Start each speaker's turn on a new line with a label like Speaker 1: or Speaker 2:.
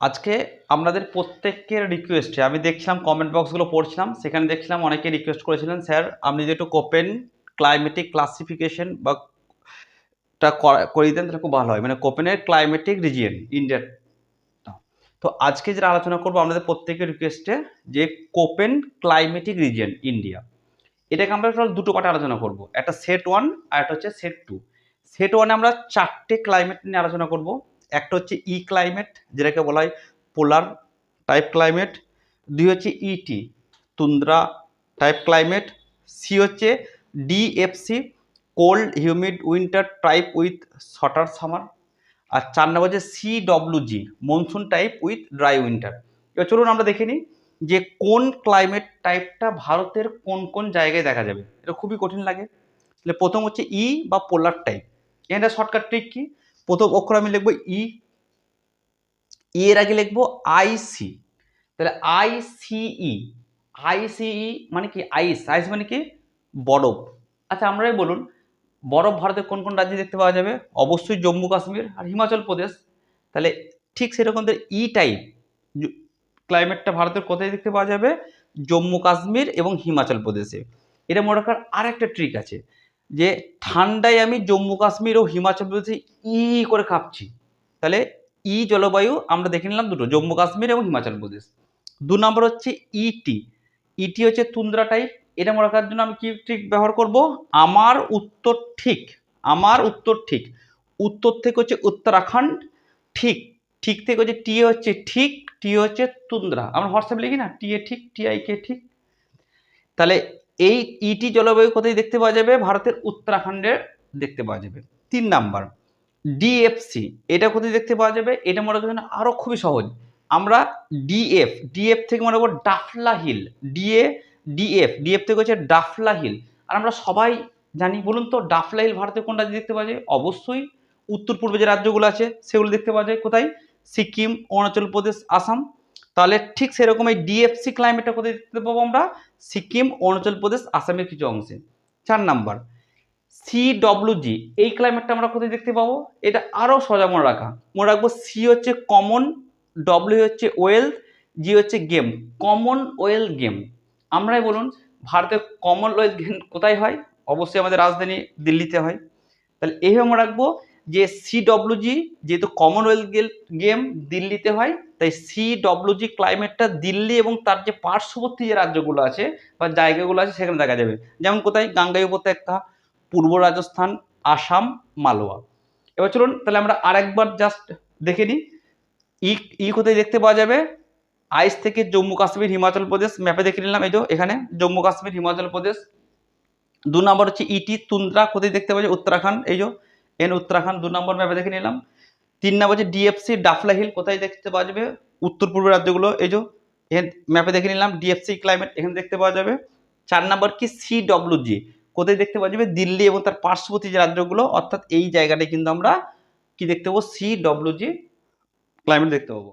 Speaker 1: আজকে আমাদের প্রত্যেকের রিকোয়েস্টে আমি দেখছিলাম কমেন্ট বক্সগুলো পড়ছিলাম, সেখানে দেখছিলাম অনেকে রিকোয়েস্ট করেছিলেন, স্যার, আপনি যদি একটু কোপেন ক্লাইমেটিক ক্লাসিফিকেশন বা টা করা- দেন, তাহলে খুব ভালো হয়। মানে কোপেনের ক্লাইমেটিক রিজিয়ন ইন্ডিয়ার তো আজকে যেটা আলোচনা করব, আমাদের প্রত্যেকের রিকোয়েস্টে যে কোপেন ক্লাইমেটিক রিজিয়ন ইন্ডিয়া এটাকে আমরা টোটাল দুটো পার্টে আলোচনা করব, একটা সেট ওয়ান আর একটা হচ্ছে সেট টু সেট ওয়ানে আমরা চারটে ক্লাইমেট নিয়ে আলোচনা করব। একটা হচ্ছে ই ক্লাইমেট যেটাকে বলা হয় পোলার টাইপ ক্লাইমেট দুই হচ্ছে ET tundra type climate C হচ্ছে DFC cold humid winter type with shorter summer আর চার নম্বর হচ্ছে C G monsoon type with dry winter এবার চলুন আমরা দেখে নিই যে কোন ক্লাইমেট টাইপটা ভারতের কোন কোন জায়গায় দেখা যাবে। এটা খুবই কঠিন লাগে। তাহলে প্রথম হচ্ছে ই বা পোলার টাইপ এটা শর্টকাট ট্রিক কি? প্রথম অক্ষর আমি লিখব ই ই এর আগে লিখব আইসি তাহলে আইসিই আইসিই মানে কি? আইস আইস মানে কি? বরফ। আচ্ছা আমরাই বলুন, বরফ ভারতের কোন কোন রাজ্যে দেখতে পাওয়া যাবে? অবশ্যই জম্মু কাশ্মীর আর হিমাচল প্রদেশ। তাহলে ঠিক সেরকম ই টাইপ ক্লাইমেটটা ভারতের কোথায় দেখতে পাওয়া যাবে? জম্মু কাশ্মীর এবং হিমাচল প্রদেশে। এটা মনে রাখার আর একটা ট্রিক আছে। যে ঠান্ডায় আমি জম্মু কাশ্মীর ও হিমাচল প্রদেশে ই করে কাঁপছি তাহলে ই জলবায়ু আমরা দেখে নিলাম দুটো, জম্মু কাশ্মীর এবং হিমাচল প্রদেশ। দু নম্বর হচ্ছে ইটি ইটি হচ্ছে তুন্দ্রা টাইপ এটা মনে রাখার জন্য আমি কি ট্রিক ব্যবহার করব? আমার উত্তর ঠিক, আমার উত্তর ঠিক। উত্তর থেকে হচ্ছে উত্তরাখণ্ড, ঠিক ঠিক থেকে হচ্ছে টি হচ্ছে ঠিক, টি হচ্ছে তুন্দ্রা। আমরা হোয়াটসঅ্যাপ লিখি না? টি এ ঠিক, টি আই কে ঠিক। তাহলে এই ইটি জলবায়ু কোথায় দেখতে পাওয়া যাবে, ভারতের উত্তরাখণ্ডে দেখতে পাওয়া যাবে। তিন নাম্বার ডিএফসি এটা কোথায় দেখতে পাওয়া যাবে? এটা মনে করেন আরও খুবই সহজ। আমরা ডিএফ ডিএফ থেকে মনে করব Dafla hill DA DF DF থেকে হচ্ছে ডাফলা হিল আর আমরা সবাই জানি, বলুন তো ডাফলা হিল ভারতের কোন রাজ্যে দেখতে পাওয়া যায়? অবশ্যই উত্তর পূর্বে যে রাজ্যগুলো আছে, সেগুলো দেখতে পাওয়া যায়। কোথায়? সিকিম, অরুণাচল প্রদেশ, আসাম। তাহলে ঠিক সেরকম এই ডিএফসি ক্লাইমেটটা কোথায় দেখতে পাবো আমরা? সিকিম, অরুণাচল প্রদেশ, আসামের কিছু অংশে। চার নাম্বার সিডব্লিউজি এই ক্লাইমেটটা আমরা কোথায় দেখতে পাবো? এটা আরও সোজা মনে রাখা। মনে রাখব সি হচ্ছে কমন ডব্লিউ হচ্ছে ওয়েলথ জি হচ্ছে গেম কমন ওয়েল গেম আমরাই বলুন, ভারতের কমন ওয়েলথ গেম কোথায় হয়? অবশ্যই আমাদের রাজধানী দিল্লিতে হয়। তাহলে এইভাবে মনে রাখব যে সিডব্লিউজি যেহেতু কমনওয়েলথ গেম দিল্লিতে হয় তাই সিডব্লিউজি ক্লাইমেটটা দিল্লি এবং তার যে পার্শ্ববর্তী যে রাজ্যগুলো আছে বা জায়গাগুলো আছে সেখানে দেখা যাবে। যেমন কোথায়? গাঙ্গাই উপত্যকা, পূর্ব রাজস্থান, আসাম, মালওয়া। এবার চলুন তাহলে আমরা আরেকবার জাস্ট দেখে নিই। ই ই কোথায় দেখতে পাওয়া যাবে? আইস থেকে জম্মু কাশ্মীর, হিমাচল প্রদেশ। ম্যাপে দেখে নিলাম, এই যে এখানে। জম্মু কাশ্মীর, হিমাচল প্রদেশ। দু নম্বর হচ্ছে ইটি তুন্দ্রা কোথায় দেখতে পাওয়া যায় উত্তরাখণ্ড, এই যে এন উত্তরাখণ্ড, দু নম্বর ম্যাপে দেখে নিলাম। তিন নাম্বার হচ্ছে ডিএফসি ডাফলা হিল কোথায় দেখতে পাওয়া যাবে? উত্তর পূর্ব রাজ্যগুলো, এই যে ম্যাপে দেখে নিলাম ডিএফসি ক্লাইমেট এখানে দেখতে পাওয়া যাবে। চার নাম্বার কি সিডব্লিউজি কোথায় দেখতে পাওয়া যাবে? দিল্লি এবং তার পার্শ্ববর্তী যে রাজ্যগুলো, অর্থাৎ এই জায়গাটায় কিন্তু আমরা কি দেখতে পাবো? সিডব্লিউজি ক্লাইমেট দেখতে পাবো।